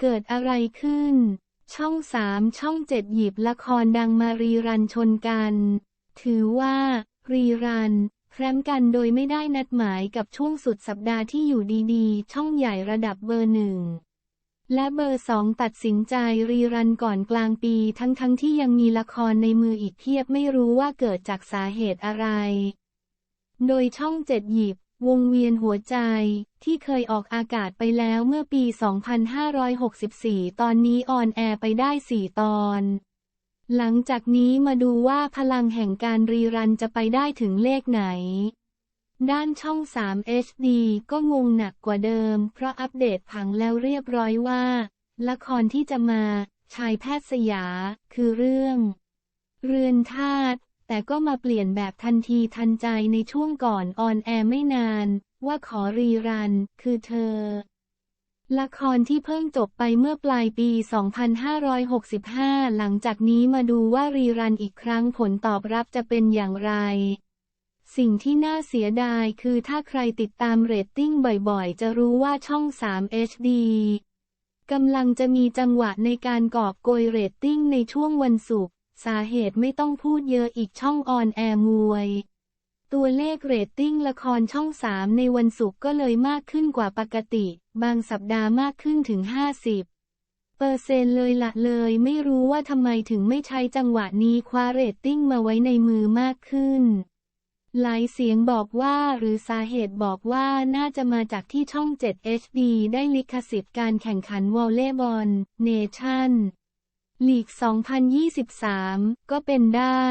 เกิดอะไรขึ้น ช่องสามช่องเจ็ดหยิบละครดังมารีรันชนกัน ถือว่า รีรันแครมกันโดยไม่ได้นัดหมายกับช่วงสุดสัปดาห์ที่อยู่ดีๆ ช่องใหญ่ระดับเบอร์หนึ่งและเบอร์สองตัดสินใจรีรันก่อนกลางปีทั้งๆทที่ยังมีละครในมืออีกเพียบไม่รู้ว่าเกิดจากสาเหตุอะไร โดยช่องเจ็ดหยิบ วงเวียนหัวใจ ที่เคยออกอากาศไปแล้วเมื่อปี 2564 ตอนนี้ออนแอร์ไปได้ 4 ตอน หลังจากนี้มาดูว่าพลังแห่งการรีรันจะไปได้ถึงเลขไหน ด้านช่อง 3 HD ก็งงหนักกว่าเดิม เพราะอัปเดตผังแล้วเรียบร้อยว่า ละครที่จะมา ชายแพทย์สยา คือเรื่อง เรือนธาตุ แต่ก็มาเปลี่ยนแบบทันทีทันใจในช่วงก่อนออนแอร์ไม่นาน ว่าขอรีรัน คือเธอ ละครที่เพิ่งจบไปเมื่อปลายปี 2565 หลังจากนี้มาดูว่ารีรันอีกครั้งผลตอบรับจะเป็นอย่างไรสิ่งที่น่าเสียดายคือถ้าใครติดตามเรตติ้งบ่อยๆ จะรู้ว่าช่อง 3 HD กำลังจะมีจังหวะในการกอบโกยเรตติ้งในช่วงวันศุกร์ สาเหตุไม่ต้องพูดเยอะอีกช่องออนแอร์มวย ตัวเลขเรตติ้งละครช่อง3ในวันศุกร์ก็เลยมากขึ้นกว่าปกติ บางสัปดาห์มากขึ้นถึง 50 เปอร์เซ็นต์เลยละเลยไม่รู้ว่าทำไมถึงไม่ใช้จังหวะนี้คว้าเรตติ้งมาไว้ในมือมากขึ้นหลายเสียงบอกว่าหรือสาเหตุบอกว่าน่าจะมาจากที่ช่อง 7 HD ได้ลิขสิทธิ์การแข่งขันวอลเลย์บอลเนชั่น ลีก 2023 ก็เป็นได้